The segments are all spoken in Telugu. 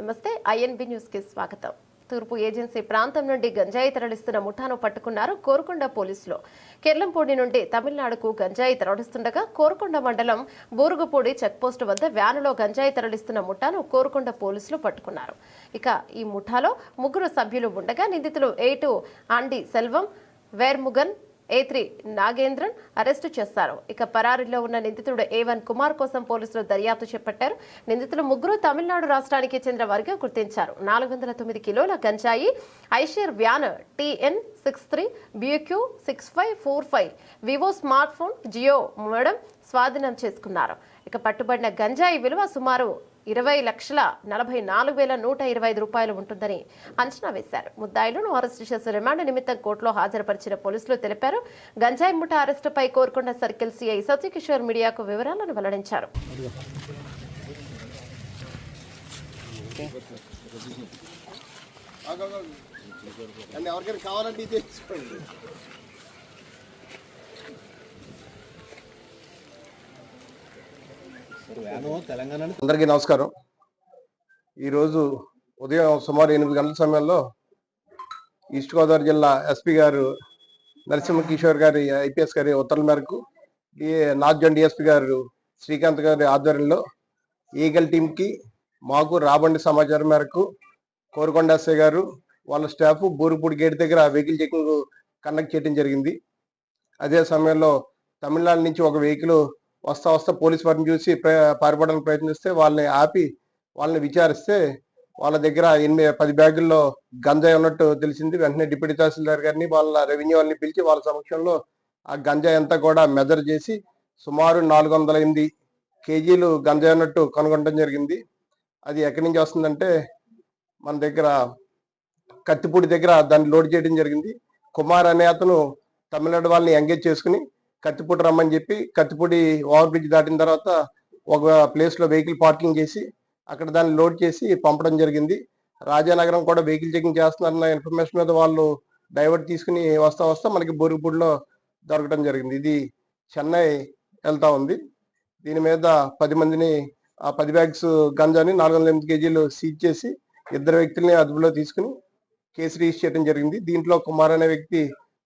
నమస్తే ఐఎన్బి న్యూస్కి స్వాగతం. తూర్పు ఏజెన్సీ ప్రాంతం నుండి గంజాయి తరలిస్తున్న ముఠాను పట్టుకున్నారు కోరుకొండ పోలీసులు. కెర్లంపూడి నుండి తమిళనాడుకు గంజాయి తరలిస్తుండగా కోరుకొండ మండలం బూరుగుపూడి చెక్పోస్టు వద్ద వ్యానులో గంజాయి తరలిస్తున్న ముఠాను కోరుకొండ పోలీసులు పట్టుకున్నారు. ఇక ఈ ముఠాలో ముగ్గురు సభ్యులు ఉండగా నిందితులు A two Andi Selvam వేర్ముగన్ A three Nagendran arrest చేశారు ఇక పరారీలో ఉన్న నిందితుడు ఏవన్ కుమార్ కోసం పోలీసులు దర్యాప్తు చేపట్టారు. నిందితులు ముగ్గురు తమిళనాడు రాష్ట్రానికి చెందిన వారిగా గుర్తించారు. నాలుగు వందల తొమ్మిది కిలోల గంజాయి Eicher van TN six three B Q six five four five Vivo smart phone Jio modem స్వాధీనం చేసుకున్నారు. ఇక పట్టుబడిన గంజాయి విలువ సుమారు ఇరవై లక్షల నలభై నాలుగు వేల నూట ఇరవై ఐదు రూపాయలు ఉంటుందని అంచనా వేశారు. ముద్దాయిలను అరెస్టు చేసి రిమాండ్ నిమిత్తం కోర్టులో హాజరుపరిచిన పోలీసులు తెలిపారు. గంజాయి ముఠా అరెస్టుపై కోరుకొండ సర్కిల్ సీఐ సత్యకిషోర్ మీడియాకు వివరాలను వెల్లడించారు. ఎవరికైనా కావాలంటే అందరికీ నమస్కారం. ఈరోజు ఉదయం సుమారు ఎనిమిది గంటల సమయంలో ఈస్ట్ గోదావరి జిల్లా ఎస్పీ గారు నరసింహ కిషోర్ గారి ఐపీఎస్ గారి ఉత్తర్వుల మేరకు నార్త్ జోన్ డిఎస్పీ గారు శ్రీకాంత్ గారి ఆధ్వర్యంలో ఈగల్ టీంకి మాకు రాబండి సమాచారం మేరకు కోరుకొండ ఎస్ఐ గారు వాళ్ళ స్టాఫ్ బూరుపూడి గేట్ దగ్గర వెహికల్ చెకింగ్ కండక్ట్ చేయడం జరిగింది. అదే సమయంలో తమిళనాడు నుంచి ఒక వెహికల్ వస్తా వస్తా పోలీస్ వారిని చూసి ప్ర- పారిపోవడానికి ప్రయత్నిస్తే వాళ్ళని ఆపి వాళ్ళని విచారిస్తే వాళ్ళ దగ్గర ఎనిమిది పది బ్యాగుల్లో గంజాయి ఉన్నట్టు తెలిసింది. వెంటనే డిప్యూటీ తహసీల్దార్ గారిని వాళ్ళ రెవెన్యూ వాళ్ళని పిలిచి వాళ్ళ సమక్షంలో ఆ గంజాయి అంతా కూడా మెజర్ చేసి సుమారు నాలుగు వందల ఎనిమిది కేజీలు గంజాయి ఉన్నట్టు కనుగొనడం జరిగింది. అది ఎక్కడి నుంచి వస్తుందంటే మన దగ్గర కత్తిపూడి దగ్గర దాన్ని లోడ్ చేయడం జరిగింది. కుమార్ అనే అతను తమిళనాడు వాళ్ళని ఎంగేజ్ చేసుకుని కత్తిపూడి రమ్మని చెప్పి కత్తిపూడి ఓవర్ బ్రిడ్జ్ దాటిన తర్వాత ఒక ప్లేస్లో వెహికల్ పార్కింగ్ చేసి అక్కడ దాన్ని లోడ్ చేసి పంపడం జరిగింది. రాజానగరం కూడా వెహికల్ చెకింగ్ చేస్తున్నారన్న ఇన్ఫర్మేషన్ మీద వాళ్ళు డైవర్ట్ తీసుకుని వస్తా వస్తా మనకి బోరుగుపూడిలో దొరకడం జరిగింది. ఇది చెన్నై వెళ్తా ఉంది. దీని మీద పది మందిని ఆ పది బ్యాగ్స్ గంజాని నాలుగు వందల ఎనిమిది కేజీలు సీజ్ చేసి ఇద్దరు వ్యక్తుల్ని అదుపులో తీసుకుని కేసు రిజిస్టర్ చేయడం జరిగింది. దీంట్లో కుమార్ అనే వ్యక్తి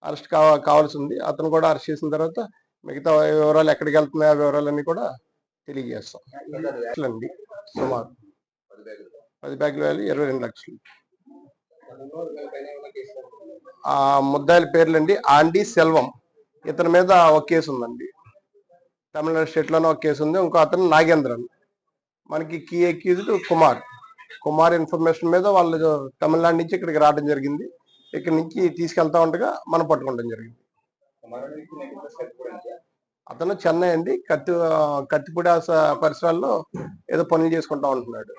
అరెస్ట్ కావ కావాల్సి ఉంది అతను కూడా అరెస్ట్ చేసిన తర్వాత మిగతా వివరాలు ఎక్కడికి వెళ్తున్నాయి ఆ వివరాలన్నీ కూడా తెలియజేస్తాం. లక్షలండి. సుమారు. పది బ్యాగులు వేలు ఇరవై రెండు లక్షలు. ఆ ముద్దాయిల పేర్లండి. ఆండి సెల్వం. ఇతని మీద ఒక కేసు ఉందండి. తమిళనాడు స్టేట్లోనే ఒక కేసు ఉంది. ఇంకో అతను నాగేంద్రన్. మనకి key accused Kumar. Kumar information మీద వాళ్ళు తమిళనాడు నుంచి ఇక్కడికి రావడం జరిగింది. ఇక్కడ నుంచి తీసుకెళ్తా ఉండగా మనం పట్టుకోవడం జరిగింది. అతను చెన్నై అండి. కత్తి కత్తిపూడి స- పరిసరాల్లో ఏదో పనులు చేసుకుంటా ఉంటున్నాడు.